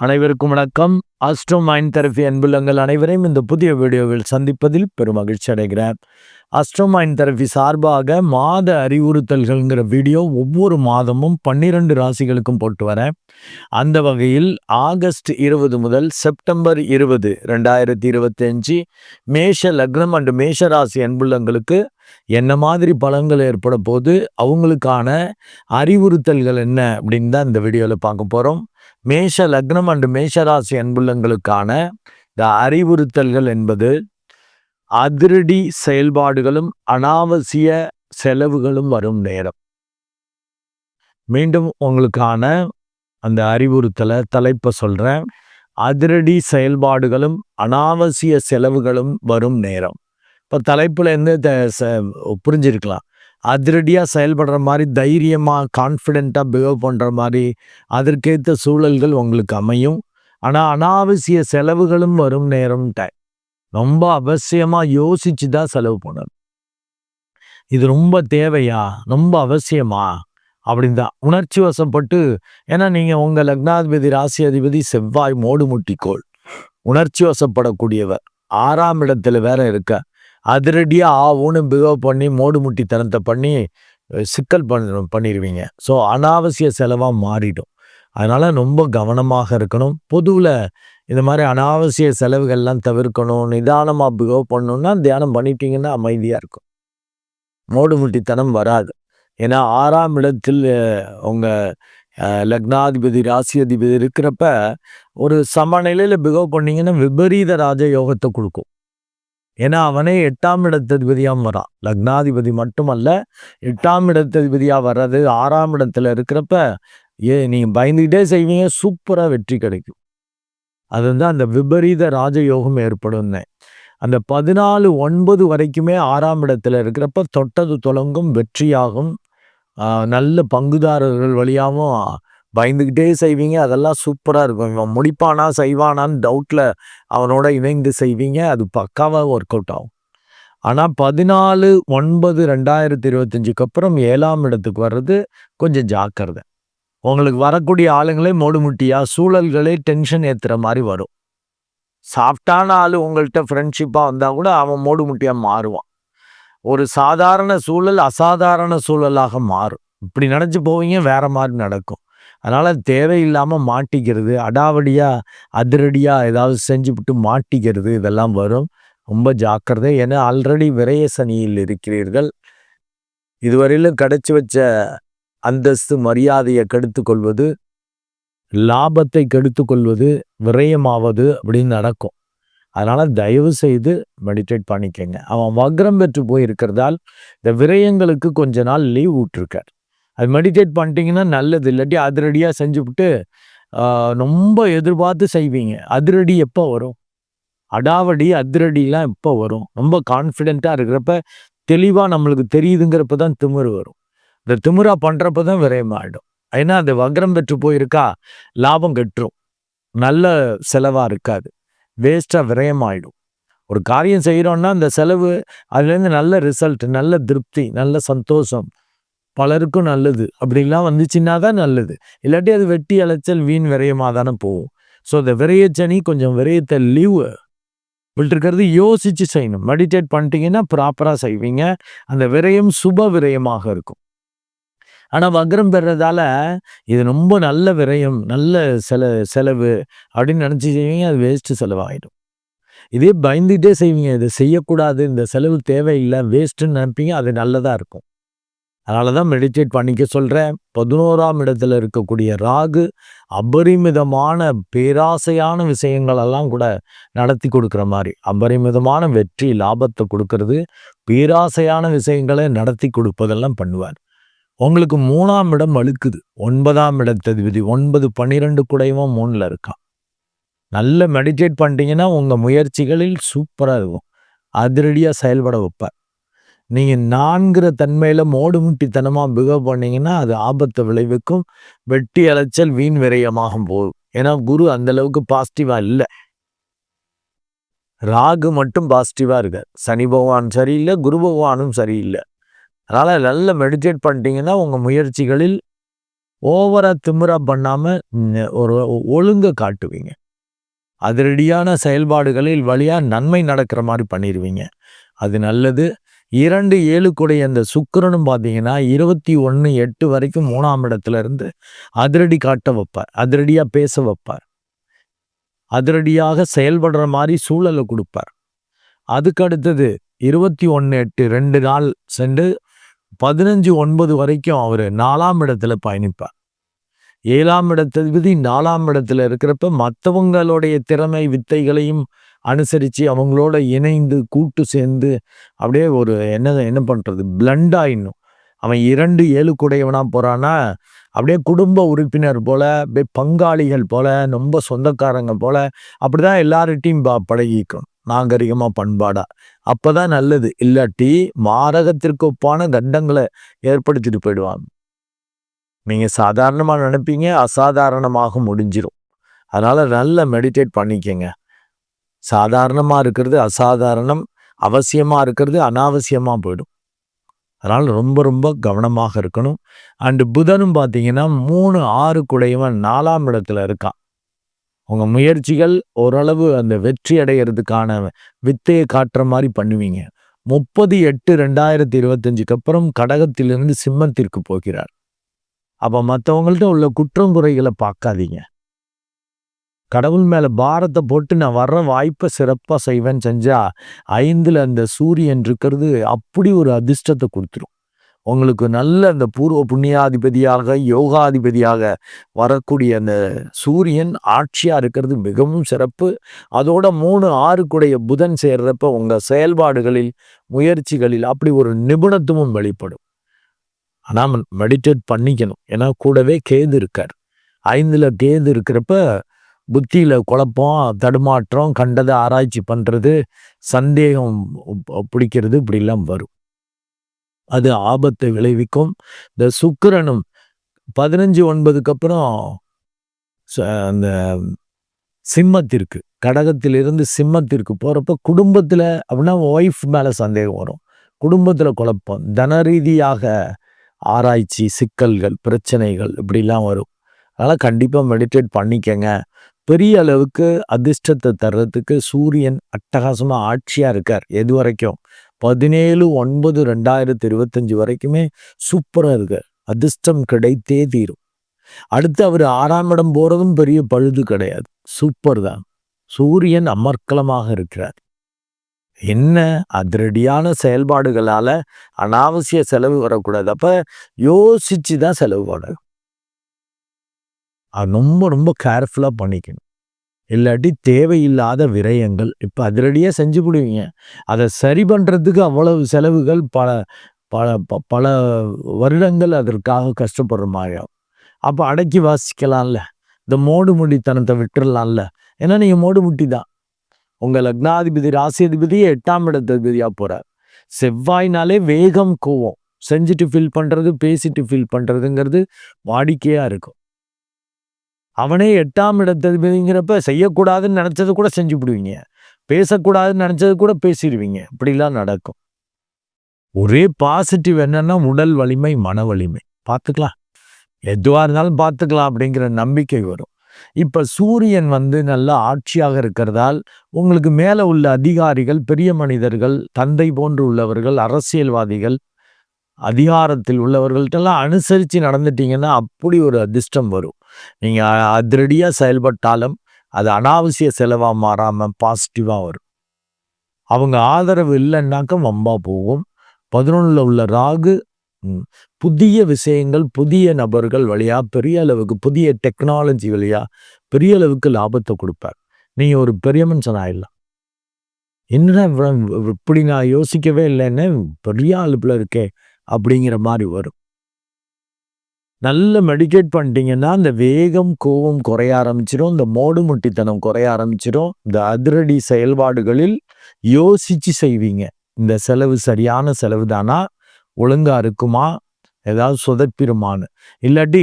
அனைவருக்கும் வணக்கம். Astro mind therapy அன்புள்ளங்கள் அனைவரையும் இந்த புதிய வீடியோவில் சந்திப்பதில் பெரும் மகிழ்ச்சி அடைகிறேன். அஸ்ட்ரோ மைண்ட் தெரபி சார்பாக மாத அறிவுறுத்தல்கள்ங்கிற வீடியோ ஒவ்வொரு மாதமும் பன்னிரண்டு ராசிகளுக்கும் போட்டு வரேன். அந்த வகையில் ஆகஸ்ட் இருபது முதல் செப்டம்பர் இருபது ரெண்டாயிரத்தி இருபத்தி அஞ்சு மேஷ லக்னம் அண்டு மேஷ ராசி அன்புள்ளங்களுக்கு என்ன மாதிரி பலன்கள் ஏற்பட போது அவங்களுக்கான அறிவுறுத்தல்கள் என்ன அப்படின்னு தான் இந்த வீடியோவில் பார்க்க போகிறோம் மேஷ லக்னம் அண்டு மேஷராசி அன்புள்ளங்களுக்கான இந்த அறிவுறுத்தல்கள் என்பது அதிரடி செயல்பாடுகளும் அனாவசிய செலவுகளும் வரும் நேரம். மீண்டும் உங்களுக்கான அந்த அறிவுறுத்தலை தலைப்பை சொல்கிறேன் அதிரடி செயல்பாடுகளும் அனாவசிய செலவுகளும் வரும் நேரம். இப்போ தலைப்பில் இருந்து புரிஞ்சிருக்கலாம். அதிரடியாக செயல்படுற மாதிரி தைரியமாக கான்ஃபிடெண்ட்டாக பிஹேவ் பண்ணுற மாதிரி அதற்கேற்ற சூழல்கள் உங்களுக்கு அமையும். ஆனால் அனாவசிய செலவுகளும் வரும் நேரம் டைம் ரொம்ப அவசியமாக யோசிச்சு தான் செலவு பண்ணணும். இது ரொம்ப தேவையா? ரொம்ப அவசியமா? அப்படின்னு தான் உணர்ச்சி வசப்பட்டு ஏன்னா நீங்கள் உங்கள் லக்னாதிபதி ராசி அதிபதி செவ்வாய் மோடு முட்டிக்கோள். உணர்ச்சி வசப்படக்கூடியவர். ஆறாம் இடத்துல வேற இருக்க. அதிரடியாக ஆவுன்னு பிகவ் பண்ணி மூடு முட்டித்தனத்தை பண்ணி சிக்கல் பண்ண பண்ணிடுவீங்க ஸோ அனாவசிய செலவாக மாறிடும். அதனால் ரொம்ப கவனமாக இருக்கணும். பொதுவில் இந்த மாதிரி அனாவசிய செலவுகள்லாம் தவிர்க்கணும். நிதானமாக பிகவ் பண்ணணுன்னா தியானம் பண்ணிட்டீங்கன்னா அமைதியாக இருக்கும். மூடு முட்டித்தனம் வராது. ஏன்னா ஆறாம் இடத்தில் உங்கள் லக்னாதிபதி ராசி அதிபதி இருக்கிறப்ப ஒரு சமநிலையில் பிகவ் பண்ணிங்கன்னா விபரீத ராஜ யோகத்தை கொடுக்கும். ஏன்னா அவனே எட்டாம் இடத்ததிபதியாக வரான். லக்னாதிபதி மட்டுமல்ல எட்டாம் இடத்ததிபதியாக வர்றது ஆறாம் இடத்துல இருக்கிறப்ப ஏ நீங்கள் பயந்துக்கிட்டே செய்வீங்க சூப்பராக வெற்றி கிடைக்கும். அது வந்து அந்த விபரீத ராஜயோகம் ஏற்படும் அந்த பதினாலு ஒன்பது வரைக்குமே ஆறாம் இடத்துல இருக்கிறப்ப தொட்டது தொடங்கும் வெற்றியாகும். நல்ல பங்குதாரர்கள் வழியாகவும் பயந்துக்கிட்டே செய்வீங்க. அதெல்லாம் சூப்பராக இருக்கும். இவன் முடிப்பானா செய்வானான்னு டவுட்டில் அவனோட இணைந்து செய்வீங்க. அது பக்காவாக ஒர்க் அவுட் ஆகும். ஆனால் பதினாலு ஒன்பது ரெண்டாயிரத்தி இருபத்தஞ்சுக்கு அப்புறம் ஏழாம் இடத்துக்கு வர்றது கொஞ்சம் ஜாக்கிரதை. உங்களுக்கு வரக்கூடிய ஆளுங்களே மொடுமுட்டியாக சூழல்களே டென்ஷன் ஏற்றுற மாதிரி வரும். சாஃப்டான ஆள் உங்கள்கிட்ட ஃப்ரெண்ட்ஷிப்பாக வந்தால் கூட அவன் மோடுமுட்டியாக மாறுவான். ஒரு சாதாரண சூழல் அசாதாரண சூழலாக மாறும். இப்படி நினச்சி போவீங்க வேற மாதிரி நடக்கும். அதனால் தேவையில்லாமல் மாட்டிக்கிறது அடாவடியாக அதிரடியாக ஏதாவது செஞ்சுவிட்டு மாட்டிக்கிறது இதெல்லாம் வரும். ரொம்ப ஜாக்கிரதை. ஏன்னா ஆல்ரெடி விரய சனியில் இருக்கிறீர்கள். இதுவரையிலும் கிடைச்சி வச்ச அந்தஸ்து மரியாதையை கெடுத்து கொள்வது லாபத்தை கெடுத்து கொள்வது விரயமாவது அப்படின்னு நடக்கும். அதனால் தயவு செய்து மெடிடேட் பண்ணிக்கங்க. அவன் வக்ரம் பெற்று போயிருக்கிறதால் இந்த விரயங்களுக்கு கொஞ்ச நாள் லீவ் விட்டுருக்கார். அது மெடிடேட் பண்ணிட்டீங்கன்னா நல்லது. இல்லாட்டி அதிரடியாக செஞ்சுவிட்டு ரொம்ப எதிர்பார்த்து செய்வீங்க. அதிரடி எப்போ வரும்? அடாவடி அதிரடிலாம் எப்போ வரும்? ரொம்ப கான்ஃபிடெண்ட்டாக இருக்கிறப்ப தெளிவாக நம்மளுக்கு தெரியுதுங்கிறப்ப தான் திமிரு வரும். இந்த திமிரா பண்ணுறப்ப தான் விரயமாயிடும் ஏன்னா அது வக்ரம் பெற்று போயிருக்கா லாபம் கட்டுரும். நல்ல செலவாக இருக்காது. வேஸ்ட்டாக விரயமாயிடும் ஒரு காரியம் செய்கிறோன்னா அந்த செலவு அதுலேருந்து நல்ல ரிசல்ட் நல்ல திருப்தி நல்ல சந்தோஷம் பலருக்கும் நல்லது. அப்படிலாம் வந்துச்சுன்னா தான் நல்லது. இல்லாட்டி அது வெட்டி அலைச்சல் வீண் விரயமாக தானே போகும். ஸோ அந்த விரயச்சனி கொஞ்சம் விரயத்தை லீவ் விட்டுருக்கிறது யோசித்து செய்யணும். மெடிடேட் பண்ணிட்டீங்கன்னா ப்ராப்பராக செய்வீங்க. அந்த விரயம் சுப விரயமாக இருக்கும். ஆனால் வக்ரம் பெறதால இது ரொம்ப நல்ல விரயம் நல்ல செல செலவு அப்படின்னு நினச்சி செய்வீங்க அது வேஸ்ட்டு செலவாகிடும் இதே பயந்துகிட்டே செய்வீங்க. இதை செய்யக்கூடாது இந்த செலவு தேவையில்லை வேஸ்ட்டுன்னு நினைப்பீங்க அது நல்லதாக இருக்கும். அதனால தான் மெடிடேட் பண்ணிக்க சொல்கிறேன் பதினோராம் இடத்துல இருக்கக்கூடிய ராகு அபரிமிதமான பேராசையான விஷயங்களெல்லாம் கூட நடத்தி கொடுக்குற மாதிரி. அபரிமிதமான வெற்றி லாபத்தை கொடுக்கறது பேராசையான விஷயங்களை நடத்தி கொடுப்பதெல்லாம் பண்ணுவார். உங்களுக்கு மூணாம் இடம் அழுக்குது. ஒன்பதாம் இடத்ததிபதி ஒன்பது பன்னிரெண்டு குடையவும் மூணில் இருக்கான் நல்ல மெடிடேட் பண்ணிட்டீங்கன்னா உங்கள் முயற்சிகளில் சூப்பராக இருக்கும். அதிரடியாக செயல்பட வைப்பார். நீங்கள் நான்கிற தன்மையில் மோடுமுட்டித்தனமாக பிகவ் பண்ணிங்கன்னா அது ஆபத்தை விளைவிக்கும். வெட்டி அலைச்சல் வீண் விரயமாகும் போகும் ஏன்னா குரு அந்த அளவுக்கு பாசிட்டிவாக இல்லை. ராகு மட்டும் பாசிட்டிவாக இருக்கார். சனி பகவான் சரியில்லை குரு பகவானும் சரியில்லை. அதனால் நல்ல மெடிடேட் பண்ணிட்டீங்கன்னா உங்கள் முயற்சிகளில் ஓவராக திமிரா பண்ணாமல் ஒரு ஒழுங்கை காட்டுவீங்க. அதிரடியான செயல்பாடுகளில் வழியாக நன்மை நடக்கிற மாதிரி பண்ணிடுவீங்க அது நல்லது. இரண்டு ஏழுக்குடைய அந்த சுக்கரனும் பார்த்தீங்கன்னா இருபத்தி ஒன்று எட்டு வரைக்கும் மூணாம் இடத்துல இருந்து அதிரடி காட்ட வைப்பார். அதிரடியாக பேச வைப்பார். அதிரடியாக செயல்படுற மாதிரி சூழலை கொடுப்பார். அதுக்கு அடுத்தது இருபத்தி ஒன்று எட்டு ரெண்டு நாள் சென்று பதினஞ்சு ஒன்பது வரைக்கும் அவர் நாலாம் இடத்துல பயணிப்பார். ஏழாம் இடத்ததிபதி நாலாம் இடத்துல இருக்கிறப்ப மற்றவங்களுடைய திறமை வித்தைகளையும் அனுசரித்து அவங்களோட இணைந்து கூட்டு சேர்ந்து அப்படியே ஒரு என்ன என்ன பண்ணுறது பிளண்டாயிடணும் அவன் இரண்டு ஏழு குடையவனாக போகிறான்னா அப்படியே குடும்ப உறுப்பினர் போல் அப்படியே பங்காளிகள் போல் ரொம்ப சொந்தக்காரங்க போல் அப்படி தான் அப்படிதான் எல்லார்கிட்டையும் பழகிக்கணும் நாகரிகமாக பண்பாடாக அப்போ தான் நல்லது. இல்லாட்டி மாரகத்திற்கு ஒப்பான கண்டங்களை ஏற்படுத்திட்டு போயிடுவாங்க. நீங்கள் சாதாரணமாக நினைப்பீங்க அசாதாரணமாக முடிஞ்சிடும் அதனால் நல்ல மெடிடேட் பண்ணிக்கங்க. சாதாரணமாக இருக்கிறது அசாதாரணம் அவசியமாக இருக்கிறது அனாவசியமாக போயிடும். அதனால் ரொம்ப ரொம்ப கவனமாக இருக்கணும். அண்டு புதனும் பார்த்தீங்கன்னா மூணு ஆறு குடையவன் நாலாம் இடத்துல இருக்கான். உங்கள் முயற்சிகள் ஓரளவு அந்த வெற்றி அடைகிறதுக்கான வித்தையை காட்டுற மாதிரி பண்ணுவீங்க. முப்பது எட்டு ரெண்டாயிரத்தி இருபத்தஞ்சுக்கு அப்புறம் கடகத்திலிருந்து சிம்மத்திற்கு போகிறார். அப்போ மற்றவங்கள்ட்ட உள்ள குற்றம் குறைகளை பார்க்காதீங்க. கடவுள் மேலே பாரத்தை போட்டு நான் வர்ற வாய்ப்பை சிறப்பாக செய்வேன் செஞ்சால் ஐந்தில் அந்த சூரியன் இருக்கிறது அப்படி ஒரு அதிர்ஷ்டத்தை கொடுத்துரும். உங்களுக்கு நல்ல அந்த பூர்வ புண்ணியாதிபதியாக யோகாதிபதியாக வரக்கூடிய அந்த சூரியன் ஆட்சியாக இருக்கிறது மிகவும் சிறப்பு. அதோட மூணு ஆறுக்குடைய புதன் சேர்றப்ப உங்கள் செயல்பாடுகளில் முயற்சிகளில் அப்படி ஒரு நிபுணத்துவம் வெளிப்படும். ஆனால் மெடிடேட் பண்ணிக்கணும். ஏன்னா கூடவே கேது இருக்கார். ஐந்தில் கேது இருக்கிறப்ப புத்தியில் குழப்பம் தடுமாற்றம் கண்டதை ஆராய்ச்சி பண்ணுறது சந்தேகம் பிடிக்கிறது இப்படிலாம் வரும். அது ஆபத்தை விளைவிக்கும். இந்த சுக்கரனும் பதினஞ்சு ஒன்பதுக்கு அப்புறம் அந்த சிம்மத்திற்கு கடகத்திலிருந்து சிம்மத்திற்கு போகிறப்ப குடும்பத்தில் அப்படின்னா ஒய்ஃப் மேலே சந்தேகம் வரும். குடும்பத்தில் குழப்பம் தன ரீதியாக ஆராய்ச்சி சிக்கல்கள் பிரச்சனைகள் இப்படிலாம் வரும். அதனால் கண்டிப்பாக மெடிடேட் பண்ணிக்கங்க. பெரிய அளவுக்கு அதிர்ஷ்டத்தை தர்றதுக்கு சூரியன் அட்டகாசமாக ஆட்சியாக இருக்கார் எது வரைக்கும் பதினேழு ஒன்பது ரெண்டாயிரத்தி இருபத்தஞ்சி வரைக்குமே சூப்பராக இருக்கார். அதிர்ஷ்டம் கிடைத்தே தீரும். அடுத்து அவர் ஆறாம் இடம் போகிறதும் பெரிய பழுது கிடையாது. சூப்பர் தான். சூரியன் அமர்க்கலமாக இருக்கிறார். என்ன அதிரடியான செயல்பாடுகளால் அனாவசிய செலவு வரக்கூடாது. அப்போ யோசிச்சு தான் செலவு பண்ணணும். அது ரொம்ப ரொம்ப கேர்ஃபுல்லாக பண்ணிக்கணும். இல்லாட்டி தேவையில்லாத விரயங்கள். இப்போ அதிரடியாக செஞ்சு விடுவீங்க அதை சரி பண்ணுறதுக்கு அவ்வளவு செலவுகள் பல பல பல வருடங்கள் அதற்காக கஷ்டப்படுற மாதிரியாகும் அப்போ அடக்கி வாசிக்கலாம்ல. இந்த மோடு முடித்தனத்தை விட்டுடலாம்ல ஏன்னா நீங்கள் மோடு முட்டி தான். உங்கள் லக்னாதிபதி ராசியதிபதியே எட்டாம் இடத்ததிபதியாக போகிறார் செவ்வாய்னாலே வேகம் கோவம். செஞ்சுட்டு ஃபீல் பண்ணுறது பேசிட்டு ஃபீல் பண்ணுறதுங்கிறது வாடிக்கையாக இருக்கும். அவனே எட்டாம் இடத்துங்கிறப்ப செய்யக்கூடாதுன்னு நினச்சது கூட செஞ்சு விடுவீங்க பேசக்கூடாதுன்னு நினச்சது கூட பேசிடுவீங்க. இப்படிலாம் நடக்கும். ஒரே பாசிட்டிவ் என்னன்னா உடல் வலிமை மன வலிமை. பார்த்துக்கலாம். எதுவாக இருந்தாலும் பார்த்துக்கலாம் அப்படிங்கிற நம்பிக்கை வரும். இப்போ சூரியன் வந்து நல்ல ஆட்சியாக இருக்கிறதால் உங்களுக்கு மேலே உள்ள அதிகாரிகள் பெரிய மனிதர்கள் தந்தை போன்று உள்ளவர்கள் அரசியல்வாதிகள் அதிகாரத்தில் உள்ளவர்கள்ட்டெல்லாம் அனுசரித்து நடந்துட்டீங்கன்னா அப்படி ஒரு அதிர்ஷ்டம் வரும். நீங்கள் அதிரடியாக செயல்பட்டாலும் அது அனாவசிய செலவாக மாறாமல் பாசிட்டிவாக வரும். அவங்க ஆதரவு இல்லைன்னாக்க வம்பா போகும். பதினொன்றில் உள்ள ராகு புதிய விஷயங்கள் புதிய நபர்கள் வழியாக பெரிய அளவுக்கு புதிய டெக்னாலஜி வழியாக பெரிய அளவுக்கு லாபத்தை கொடுப்பார். நீங்கள் ஒரு பெரிய மனுஷன் ஆயிடலாம். என்ன இப்படி நான் யோசிக்கவே இல்லைன்னு பெரிய அழுப்பில் இருக்கே அப்படிங்கிற மாதிரி வரும். நல்ல மெடிடேட் பண்ணிட்டீங்கன்னா இந்த வேகம் கோவம் குறைய ஆரம்பிச்சிடும். இந்த மோடு முட்டித்தனம் குறைய ஆரம்பிச்சிடும். இந்த அதிரடி செயல்பாடுகளில் யோசிச்சு செய்வீங்க. இந்த செலவு சரியான செலவு தானா? ஒழுங்கா இருக்குமா? ஏதாவது சொதப்பிருமான்னு இல்லாட்டி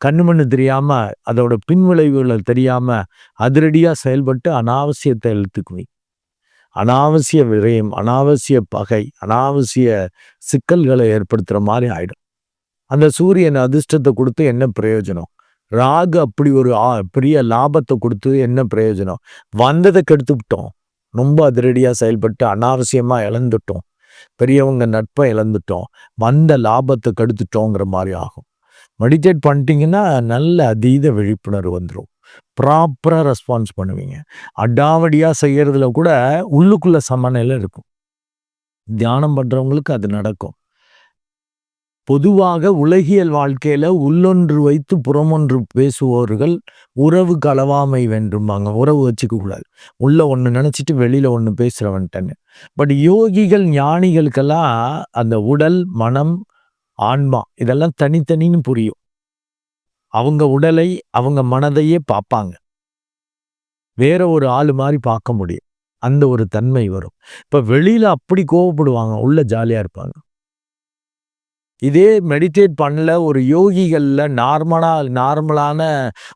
கண்ணு மண்ணு தெரியாம அதோட பின்விளைவுகளை தெரியாம அதிரடியா செயல்பட்டு அனாவசியத்தை எழுத்துக்குவீங்க அனாவசிய விரயம் அனாவசிய பகை அனாவசிய சிக்கல்களை ஏற்படுத்துகிற மாதிரி ஆயிடும். அந்த சூரியன் அதிர்ஷ்டத்தை கொடுத்து என்ன பிரயோஜனம்? ராகு அப்படி ஒரு பெரிய லாபத்தை கொடுத்து என்ன பிரயோஜனம்? வந்ததை கெடுத்துவிட்டோம். ரொம்ப அதிரடியாக செயல்பட்டு அனாவசியமாக இழந்துட்டோம். பெரியவங்க நட்பை இழந்துட்டோம். வந்த லாபத்தை கெடுத்துட்டோங்கிற மாதிரி ஆகும். மெடிடேட் பண்ணிட்டீங்கன்னா நல்ல அதீத விழிப்புணர்வு வந்துடும் ப்ராப்பராக ரெஸ்பான்ஸ் பண்ணுவீங்க. அடாவடியாக செய்கிறதுல கூட உள்ளுக்குள்ள சமநிலை இருக்கும். தியானம் பண்ணுறவங்களுக்கு அது நடக்கும். பொதுவாக உலகியல் வாழ்க்கையில் உள்ளொன்று வைத்து புறமொன்று பேசுவோர்கள் உறவு கலவாமை வென்றும்பாங்க உறவு வச்சுக்க கூடாது. உள்ள ஒன்று நினச்சிட்டு வெளியில் ஒன்று பேசுகிறவன்ட்டன்னு பட் யோகிகள் ஞானிகளுக்கெல்லாம் அந்த உடல் மனம் ஆன்மா இதெல்லாம் தனித்தனின்னு புரியும். அவங்க உடலை அவங்க மனதையே பார்ப்பாங்க. வேற ஒரு ஆள் மாதிரி பார்க்க முடியும். அந்த ஒரு தன்மை வரும். இப்போ வெளியில் அப்படி கோவப்படுவாங்க. உள்ள ஜாலியாக இருப்பாங்க. இதே மெடிடேட் பண்ணல ஒரு யோகிகளில் நார்மலாக நார்மலான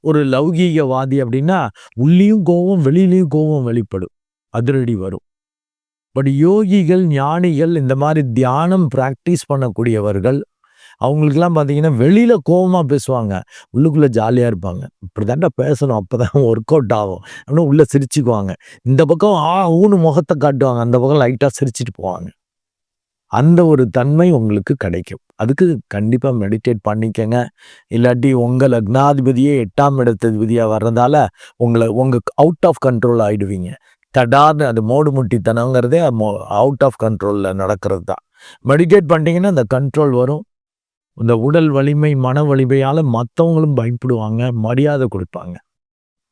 ஒரு லௌகீகவாதி அப்படின்னா உள்ளேயும் கோவம் வெளியிலையும் கோவம் வெளிப்படும். அதிரடி வரும். பட் யோகிகள் ஞானிகள் இந்த மாதிரி தியானம் ப்ராக்டிஸ் பண்ணக்கூடியவர்கள் அவங்களுக்கெல்லாம் பார்த்தீங்கன்னா வெளியில் கோபமாக பேசுவாங்க. உள்ளுக்குள்ளே ஜாலியாக இருப்பாங்க. இப்படி தாண்டா பேசணும். அப்போ தான் ஒர்க் அவுட் ஆகும். அப்படின்னு உள்ளே சிரிச்சுக்குவாங்க. இந்த பக்கம் ஆ ஊனு முகத்தை காட்டுவாங்க. அந்த பக்கம் லைட்டாக சிரிச்சிட்டு போவாங்க. அந்த ஒரு தன்மை உங்களுக்கு கிடைக்கும். அதுக்கு கண்டிப்பாக மெடிடேட் பண்ணிக்கங்க. இல்லாட்டி உங்கள் லக்னாதிபதியே எட்டாம் இடத்ததிபதியாக வர்றதால உங்களை உங்கள் அவுட் ஆஃப் கண்ட்ரோல் ஆகிடுவீங்க தடார்னு அது மோடு முட்டித்தனங்கிறதே அவுட் ஆஃப் கண்ட்ரோலில் நடக்கிறது தான் மெடிடேட் பண்ணிட்டீங்கன்னா அந்த கண்ட்ரோல் வரும். இந்த உடல் வலிமை மன வலிமையால் மற்றவங்களும் பயப்படுவாங்க மரியாதை கொடுப்பாங்க.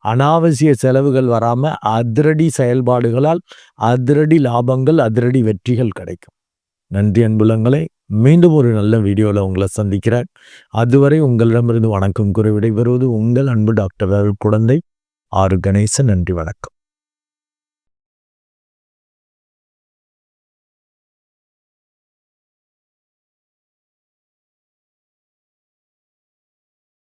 அனாவசிய செலவுகள் வராமல் அதிரடி செயல்பாடுகளால் அதிரடி லாபங்கள் அதிரடி வெற்றிகள் கிடைக்கும். நன்றி அன்புலங்களை. மீண்டும் ஒரு நல்ல வீடியோவில் உங்களை சந்திக்கிறார் அதுவரை உங்களிடமிருந்து வணக்கம் கூறி விடைபெறுவது உங்கள் அன்பு டாக்டர் குழந்தை ஆறு கணேசன் நன்றி வணக்கம்.